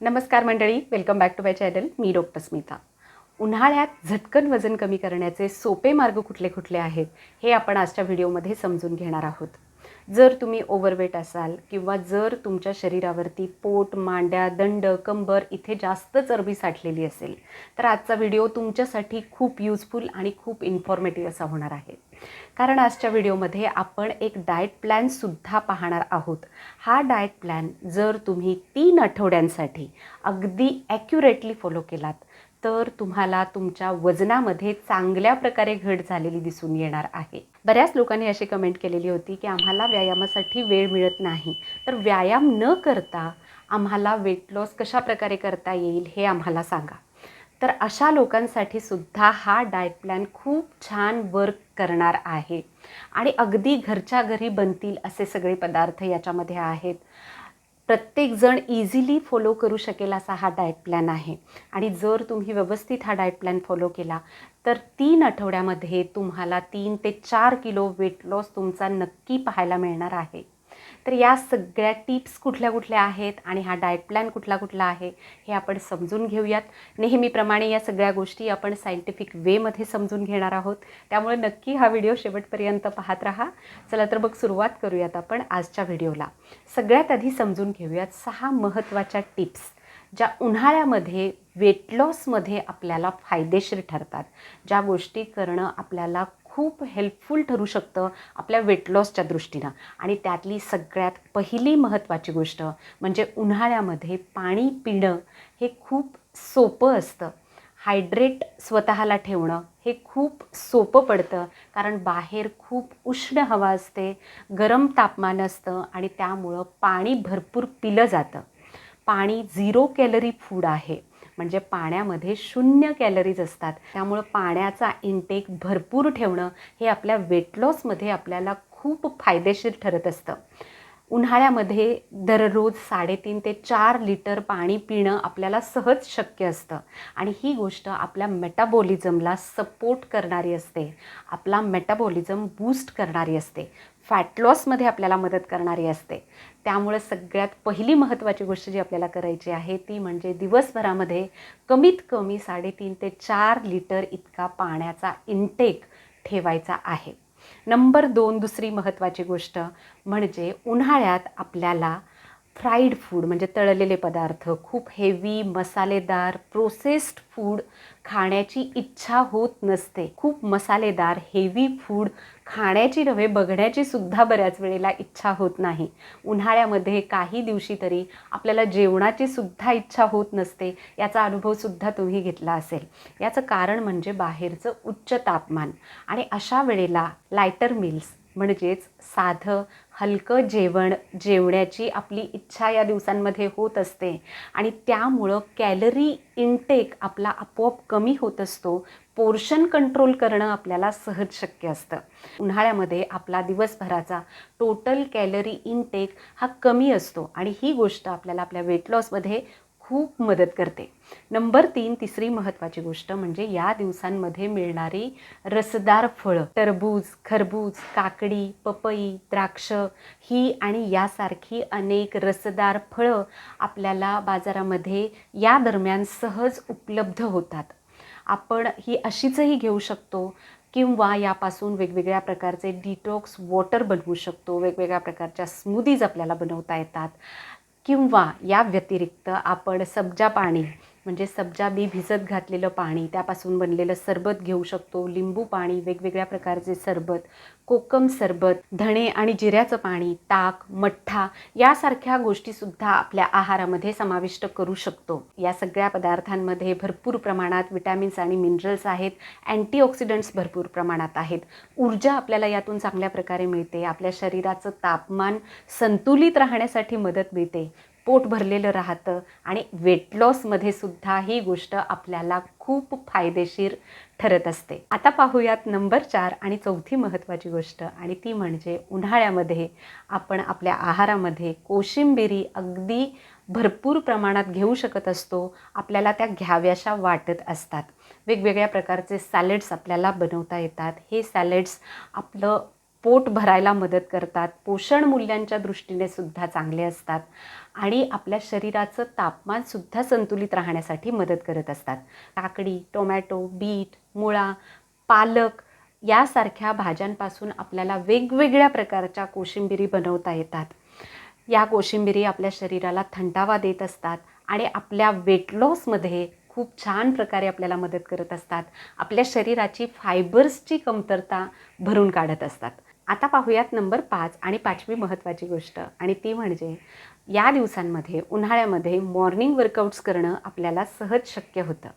नमस्कार मंडळी welcome back to my channel me doctor Smita उन्हाळ्यात झटकन वजन कमी करण्याचे सोपे मार्ग कुठले कुठले आहेत हे आपण आजच्या व्हिडिओमध्ये समजून घेणार आहोत. जर तुम्ही ओव्हरवेट असाल किंवा जर तुमच्या शरीरावरती पोट मांड्या दंड कंबर इथे जास्त चरबी साठलेली असेल तर आजचा व्हिडिओ तुमच्यासाठी खूप युजफुल आणि खूप इन्फॉर्मेटिव्ह असा होणार आहे. कारण आजच्या व्हिडिओमध्ये आपण एक डाएट प्लॅनसुद्धा पाहणार आहोत. हा डाएट प्लॅन जर तुम्ही तीन आठवड्यांसाठी अगदी ॲक्युरेटली फॉलो केलात तर तुम्हाला तुमच्या वजनामध्ये चांगल्या प्रकारे घट झालेली दिसून येणार आहे. बऱ्याच लोकांनी अशी कमेंट केलेली होती की आम्हाला व्यायामासाठी वेळ मिळत नाही. तर व्यायाम न करता आम्हाला वेट लॉस कशा प्रकारे करता येईल हे आम्हाला सांगा. तर अशा लोकांसाठी सुद्धा हा डाएट प्लॅन खूप छान वर्क करणार आहे. आणि अगदी घरच्या घरी बनतील असे सगळे पदार्थ याच्यामध्ये आहेत. प्रत्येकजण इझिली फॉलो करू शकेल असा हा डाएट प्लॅन आहे. आणि जर तुम्ही व्यवस्थित हा डाएट प्लॅन फॉलो केला तर तीन आठवड्यामध्ये तुम्हाला तीन ते चार किलो वेट लॉस तुमचा नक्की पाहायला मिळणार आहे. तर या सगळ्या टिप्स कुठल्या कुठल्या आहेत आणि हा डाएट प्लॅन कुठला कुठला आहे हे आपण समजून घेऊयात. नेहमीप्रमाणे या सगळ्या गोष्टी आपण सायंटिफिक वेमध्ये समजून घेणार आहोत. त्यामुळे नक्की हा व्हिडिओ शेवटपर्यंत पाहत राहा. चला तर मग सुरुवात करूयात आपण आजच्या व्हिडिओला. सगळ्यात आधी समजून घेऊयात सहा महत्त्वाच्या टिप्स ज्या उन्हाळ्यामध्ये वेट लॉसमध्ये आपल्याला फायदेशीर ठरतात. ज्या गोष्टी करणं आपल्याला खूप हेल्पफुल ठरू शकतं आपल्या वेट लॉसच्या दृष्टीनं. आणि त्यातली सगळ्यात पहिली महत्त्वाची गोष्ट म्हणजे उन्हाळ्यामध्ये पाणी पिणं हे खूप सोपं असतं. हायड्रेट स्वतःला ठेवणं हे खूप सोपं पडतं. कारण बाहेर खूप उष्ण हवा असते गरम तापमान असतं आणि त्यामुळं पाणी भरपूर पिलं जातं. पाणी झिरो कॅलरी फूड आहे. म्हणजे पाण्यामध्ये शून्य कॅलरीज असतात. त्यामुळं पाण्याचा इनटेक भरपूर ठेवणं हे आपल्या वेट लॉसमध्ये आपल्याला खूप फायदेशीर ठरत असतं. उन्हाळ्यामध्ये दररोज साडेतीन ते चार लिटर पाणी पिणं आपल्याला सहज शक्य असतं. आणि ही गोष्ट आपल्या मेटाबॉलिझमला सपोर्ट करणारी असते. आपला मेटाबॉलिझम बूस्ट करणारी असते. फॅट लॉसमध्ये आपल्याला मदत करणारी असते. त्यामुळे सगळ्यात पहिली महत्त्वाची गोष्ट जी आपल्याला करायची आहे ती म्हणजे दिवसभरामध्ये कमीत कमी साडेतीन ते चार लिटर इतका पाण्याचा इनटेक ठेवायचा आहे. नंबर दोन दुसरी महत्त्वाची गोष्ट म्हणजे उन्हाळ्यात आपल्याला फ्राईड फूड म्हणजे तळलेले पदार्थ खूप हेवी मसालेदार प्रोसेस्ड फूड खाण्याची इच्छा होत नसते. खूप मसालेदार हेवी फूड खाण्याची नव्हे बघण्याची सुद्धा बऱ्याच वेळेला इच्छा होत नाही. उन्हाळ्यामध्ये काही दिवशी तरी आपल्याला जेवणाची सुद्धा इच्छा होत नसते याचा अनुभवसुद्धा तुम्ही घेतला असेल. याचं कारण म्हणजे बाहेरचं उच्च तापमान. आणि अशा वेळेला लायटर मिल्स म्हणजेच साधं हलकं जेवण जेवण्याची आपली इच्छा या दिवसांमध्ये होत असते. आणि त्यामुळं कॅलरी इनटेक आपला आपोआप कमी होत असतो. पोर्शन कंट्रोल करणं आपल्याला सहज शक्य असतं. उन्हाळ्यामध्ये आपला दिवसभराचा टोटल कॅलरी इनटेक हा कमी असतो. आणि ही गोष्ट आपल्याला आपल्या वेट लॉसमध्ये खूप मदत करते. नंबर तीन तिसरी महत्त्वाची गोष्ट म्हणजे या दिवसांमध्ये मिळणारी रसदार फळं टरबूज खरबूज काकडी पपई द्राक्ष ही आणि यासारखी अनेक रसदार फळं आपल्याला बाजारामध्ये या दरम्यान सहज उपलब्ध होतात. आपण ही अशीचही घेऊ शकतो किंवा यापासून वेगवेगळ्या प्रकारचे डिटॉक्स वॉटर बनवू शकतो वेगवेगळ्या प्रकारच्या स्मूदीज आपल्याला बनवता येतात. किंवा या व्यतिरिक्त आपण सबजा पाणी म्हणजे सब्जा बी भिजत घातलेलं पाणी त्यापासून बनलेलं सरबत घेऊ शकतो. लिंबू पाणी वेगवेगळ्या प्रकारचे सरबत कोकम सरबत धणे आणि जिऱ्याचं पाणी ताक मठ्ठा यासारख्या गोष्टीसुद्धा आपल्या आहारामध्ये समाविष्ट करू शकतो. या सगळ्या पदार्थांमध्ये भरपूर प्रमाणात विटॅमिन्स आणि मिनरल्स आहेत. अँटीऑक्सिडंट्स भरपूर प्रमाणात आहेत. ऊर्जा आपल्याला यातून चांगल्या प्रकारे मिळते. आपल्या शरीराचं तापमान संतुलित राहण्यासाठी मदत मिळते. पोट भरलेलं राहतं. आणि वेट लॉसमध्ये सुद्धा ही गोष्ट आपल्याला खूप फायदेशीर ठरत असते. आता पाहूयात नंबर चार आणि चौथी महत्त्वाची गोष्ट. आणि ती म्हणजे उन्हाळ्यामध्ये आपण आपल्या आहारामध्ये कोशिंबिरी अगदी भरपूर प्रमाणात घेऊ शकत असतो. आपल्याला त्या घ्याव्याशा वाटत असतात. वेगवेगळ्या प्रकारचे सॅलेड्स आपल्याला बनवता येतात. हे सॅलेड्स आपलं पोट भरायला मदत करतात. पोषण मूल्यांच्या दृष्टीने सुद्धा चांगले असतात. आणि आपल्या शरीराचं तापमानसुद्धा संतुलित राहण्यासाठी मदत करत असतात. काकडी टोमॅटो बीट मुळा पालक यासारख्या भाज्यांपासून आपल्याला वेगवेगळ्या प्रकारच्या कोशिंबिरी बनवता येतात. या कोशिंबिरी आपल्या शरीराला थंडावा देत असतात आणि आपल्या वेट लॉसमध्ये खूप छान प्रकारे आपल्याला मदत करत असतात. आपल्या शरीराची फायबर्सची कमतरता भरून काढत असतात. आता पाहूयात नंबर पाच आणि पाचवी महत्त्वाची गोष्ट. आणि ती म्हणजे या दिवसांमध्ये उन्हाळ्यामध्ये मॉर्निंग वर्कआउट्स करणं आपल्याला सहज शक्य होतं.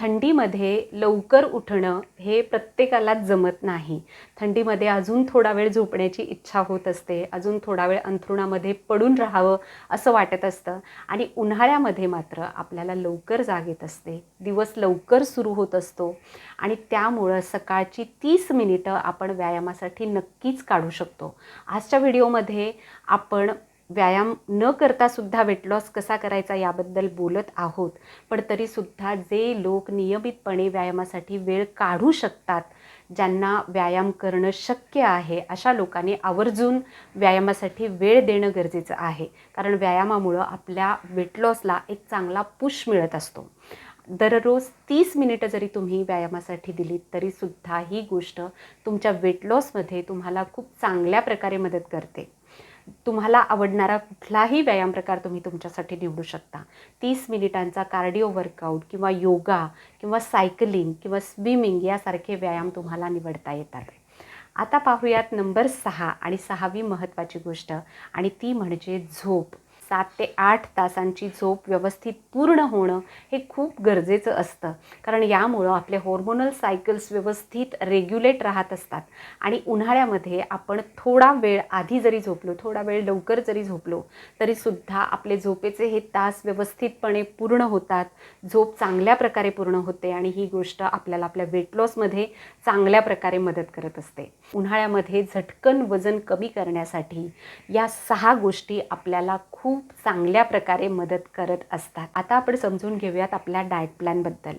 थंडीमध्ये लवकर उठणं हे प्रत्येकालाच जमत नाही. थंडीमध्ये अजून थोडा वेळ झोपण्याची इच्छा होत असते अजून थोडा वेळ अंथरुणामध्ये पडून राहावं असं वाटत असतं आणि उन्हाळ्यामध्ये मात्र आपल्याला लवकर जाग येत असते दिवस लवकर सुरू होत असतो आणि त्यामुळं सकाळची तीस मिनिटं आपण व्यायामासाठी नक्कीच काढू शकतो. आजच्या व्हिडिओमध्ये आपण व्यायाम न करता सुद्धा वेट लॉस कसा करायचा याबद्दल बोलत आहोत. पण तरीसुद्धा जे लोक नियमितपणे व्यायामासाठी वेळ काढू शकतात ज्यांना व्यायाम करणं शक्य आहे अशा लोकांनी आवर्जून व्यायामासाठी वेळ देणं गरजेचं आहे. कारण व्यायामामुळं आपल्या वेट लॉसला एक चांगला पुश मिळत असतो. दररोज तीस मिनिटं जरी तुम्ही व्यायामासाठी दिलीत तरीसुद्धा ही गोष्ट तुमच्या वेट लॉसमध्ये तुम्हाला खूप चांगल्या प्रकारे मदत करते. तुम्हाला आवडणारा कुठलाही व्यायाम प्रकार तुम्ही तुमच्यासाठी निवडू शकता. तीस मिनिटांचा कार्डिओ वर्कआउट किंवा योगा किंवा सायकलिंग किंवा स्विमिंग यासारखे व्यायाम तुम्हाला निवडता येतात. आता पाहूयात नंबर सहा आणि सहावी महत्त्वाची गोष्ट आणि ती म्हणजे झोप. सात ते आठ तासांची झोप व्यवस्थित पूर्ण होणं हे खूप गरजेचं असतं. कारण यामुळं आपले हॉर्मोनल सायकल्स व्यवस्थित रेग्युलेट राहत असतात. आणि उन्हाळ्यामध्ये आपण थोडा वेळ आधी जरी झोपलो थोडा वेळ लवकर जरी झोपलो तरीसुद्धा आपले झोपेचे हे तास व्यवस्थितपणे पूर्ण होतात. झोप चांगल्या प्रकारे पूर्ण होते आणि ही गोष्ट आपल्याला आपल्या वेट लॉसमध्ये चांगल्या प्रकारे मदत करत असते. उन्हाळ्यामध्ये झटकन वजन कमी करण्यासाठी या सहा गोष्टी आपल्याला खूप खूप चांगल्या प्रकारे मदत करत असतात. आता आपण समजून घेऊयात आपल्या डाएट प्लॅनबद्दल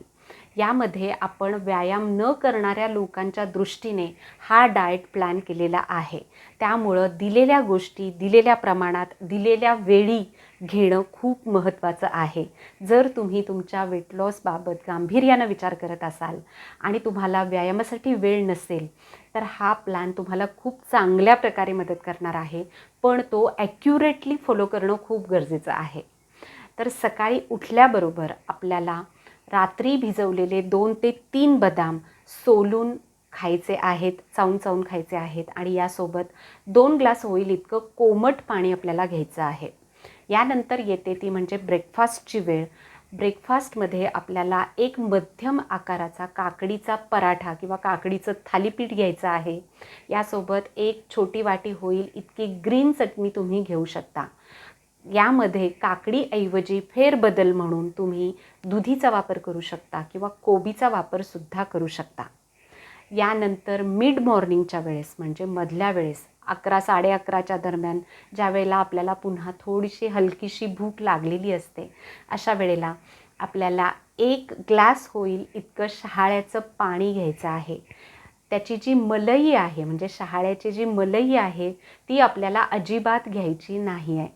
यामध्ये आपण व्यायाम न करणाऱ्या लोकांच्या दृष्टीने हा डाएट प्लॅन केलेला आहे. त्यामुळं दिलेल्या गोष्टी दिलेल्या प्रमाणात दिलेल्या वेळी घेणं खूप महत्त्वाचं आहे. जर तुम्ही तुमच्या वेट लॉसबाबत गांभीर्यानं विचार करत असाल आणि तुम्हाला व्यायामासाठी वेळ नसेल तर हा प्लॅन तुम्हाला खूप चांगल्या प्रकारे मदत करणार आहे. पण तो ॲक्युरेटली फॉलो करणं खूप गरजेचं आहे. तर सकाळी उठल्याबरोबर आपल्याला रात्री भिजवलेले दोन ते तीन बदाम सोलून खायचे आहेत चावून चावून खायचे आहेत आणि यासोबत दोन ग्लास होईल इतकं कोमट पाणी आपल्याला घ्यायचं आहे. यानंतर येते ती म्हणजे ब्रेकफास्टची वेळ. ब्रेकफास्टमध्ये आपल्याला एक मध्यम आकाराचा काकडीचा पराठा किंवा काकडीचं थालीपीठ घ्यायचं आहे. यासोबत एक छोटी वाटी होईल इतकी ग्रीन चटणी तुम्ही घेऊ शकता. यामध्ये काकडीऐवजी फेरबदल म्हणून तुम्ही दुधीचा वापर करू शकता किंवा कोबीचा वापरसुद्धा करू शकता. यानंतर मिड मॉर्निंगच्या वेळेस म्हणजे मधल्या वेळेस अकरा साडे अकराच्या दरम्यान ज्या वेळेला आपल्याला पुन्हा थोडीशी हलकीशी भूक लागलेली असते अशा वेळेला आपल्याला एक ग्लास होईल इतकं शहाळ्याचं पाणी घ्यायचं आहे. त्याची जी मलई आहे म्हणजे शहाळ्याची जी मलई आहे ती आपल्याला अजिबात घ्यायची नाही आहे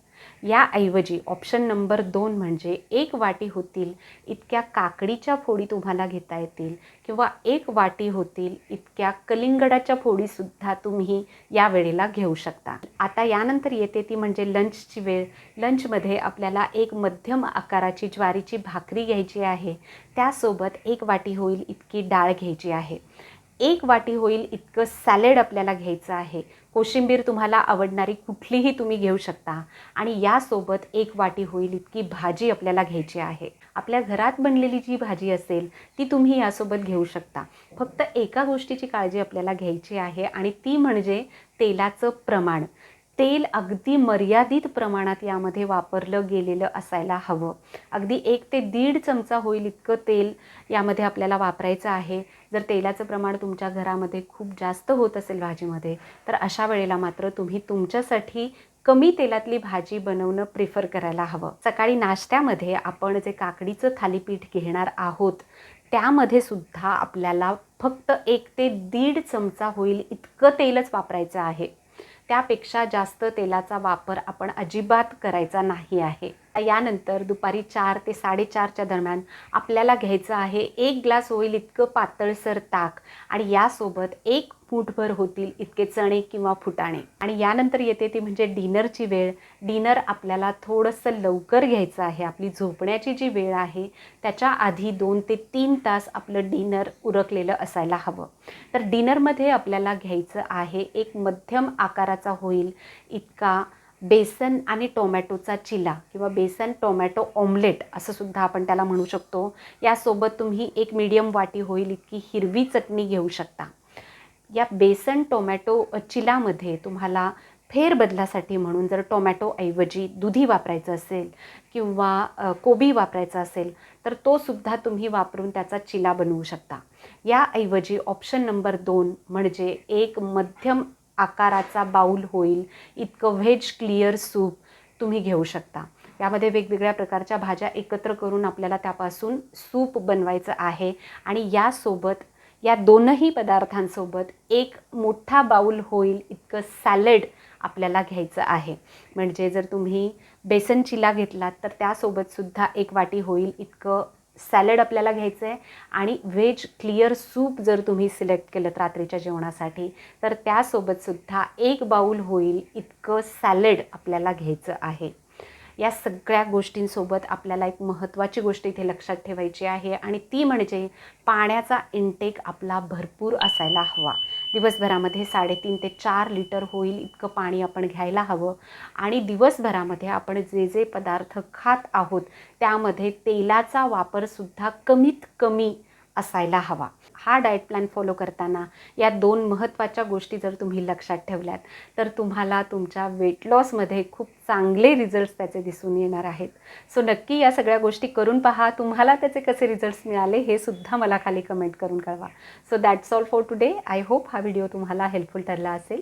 याऐवजी ऑप्शन नंबर दोन म्हणजे एक वाटी होतील इतक्या काकडीच्या फोडी तुम्हाला घेता येतील किंवा एक वाटी होतील इतक्या कलिंगडाच्या फोडीसुद्धा तुम्ही या वेळेला घेऊ शकता. आता यानंतर येते ती म्हणजे लंचची वेळ. लंचमध्ये आपल्याला एक मध्यम आकाराची ज्वारीची भाकरी घ्यायची आहे. त्यासोबत एक वाटी होईल इतकी डाळ घ्यायची आहे. एक वाटी होईल इतकं सॅलेड आपल्याला घ्यायचं आहे. कोशिंबीर तुम्हाला आवडणारी कुठलीही तुम्ही घेऊ शकता. आणि यासोबत एक वाटी होईल इतकी भाजी आपल्याला घ्यायची आहे. आपल्या घरात बनलेली जी भाजी असेल ती तुम्ही यासोबत घेऊ शकता. फक्त एका गोष्टीची काळजी आपल्याला घ्यायची आहे आणि ती म्हणजे तेलाचं प्रमाण. तेल अगदी मर्यादित प्रमाणात यामध्ये वापरलं गेलेलं असायला हवं. अगदी एक ते दीड चमचा होईल इतकं तेल यामध्ये आपल्याला वापरायचं आहे. जर तेलाचं प्रमाण तुमच्या घरामध्ये खूप जास्त होत असेल भाजीमध्ये तर अशा वेळेला मात्र तुम्ही तुमच्यासाठी कमी तेलातली भाजी बनवणं प्रिफर करायला हवं. सकाळी नाश्त्यामध्ये आपण जे काकडीचं थालीपीठ घेणार आहोत त्यामध्ये सुद्धा आपल्याला फक्त एक ते दीड चमचा होईल इतकं तेलच वापरायचं आहे. त्यापेक्षा जास्त तेलाचा वापर आपण अजिबात करायचा नाही आहे. यानंतर दुपारी चार ते साडेचारच्या दरम्यान आपल्याला घ्यायचं आहे एक ग्लास होईल इतकं पातळसर ताक आणि यासोबत एक फूटभर होतील इतके चणे किंवा फुटाणे. आणि यानंतर येते ती म्हणजे डिनरची वेळ. डिनर आपल्याला थोडंसं लवकर घ्यायचं आहे. आपली झोपण्याची जी वेळ आहे त्याच्या आधी दोन ते तीन तास आपलं डिनर उरकलेलं असायला हवं. तर डिनरमध्ये आपल्याला घ्यायचं आहे एक मध्यम आकाराचा होईल इतका बेसन आणि टोमॅटोचा चिला किंवा बेसन टोमॅटो ऑमलेट असं सुद्धा आपण त्याला म्हणू शकतो. यासोबत तुम्ही एक मीडियम वाटी होईल इतकी हिरवी चटणी घेऊ शकता. या बेसन टोमॅटो चिलामध्ये तुम्हाला फेरबदलासाठी म्हणून जर टोमॅटोऐवजी दुधी वापरायचं असेल किंवा कोबी वापरायचा असेल तर तो सुद्धा तुम्ही वापरून त्याचा चिला बनवू शकता. याऐवजी ऑप्शन नंबर दोन म्हणजे एक मध्यम आकाराचा बाऊल होईल इतकं व्हेज क्लिअर सूप तुम्ही घेऊ शकता. यामध्ये वेगवेगळ्या प्रकारच्या भाज्या एकत्र करून आपल्याला त्यापासून सूप बनवायचं आहे आणि यासोबत या दोनही पदार्थांसोबत एक मोठा बाऊल होईल इतकं सॅलड आपल्याला घ्यायचं आहे. म्हणजे जर तुम्ही बेसन चिला घेतलात तर त्यासोबतसुद्धा एक वाटी होईल इतकं सॅलड आपल्याला घ्यायचं आहे आणि व्हेज क्लिअर सूप जर तुम्ही सिलेक्ट केलं रात्रीच्या जेवणासाठी तर त्यासोबतसुद्धा एक बाऊल होईल इतकं सॅलड आपल्याला घ्यायचं आहे. या सगळ्या गोष्टींसोबत आपल्याला एक महत्त्वाची गोष्ट इथे लक्षात ठेवायची आहे. आणि ती म्हणजे पाण्याचा इंटेक आपला भरपूर असायला हवा. दिवसभरामध्ये साडेतीन ते चार लिटर होईल इतकं पाणी आपण घ्यायला हवं. आणि दिवसभरामध्ये आपण जे जे पदार्थ खात आहोत त्यामध्ये तेलाचा वापरसुद्धा कमीत कमी असायला हवा. हा डाएट प्लॅन फॉलो करताना या दोन महत्त्वाच्या गोष्टी जर तुम्ही लक्षात ठेवल्यात तर तुम्हाला तुमच्या वेट लॉसमध्ये खूप चांगले रिझल्ट्स त्याचे दिसून येणार आहेत. सो नक्की या सगळ्या गोष्टी करून पहा. तुम्हाला त्याचे कसे रिझल्ट्स मिळाले हे सुद्धा मला खाली कमेंट करून कळवा. So that's all for today I hope हा व्हिडिओ तुम्हाला हेल्पफुल ठरला असेल.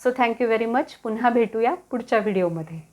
सो थँक्यू व्हेरी मच पुन्हा भेटूया पुढच्या व्हिडिओमध्ये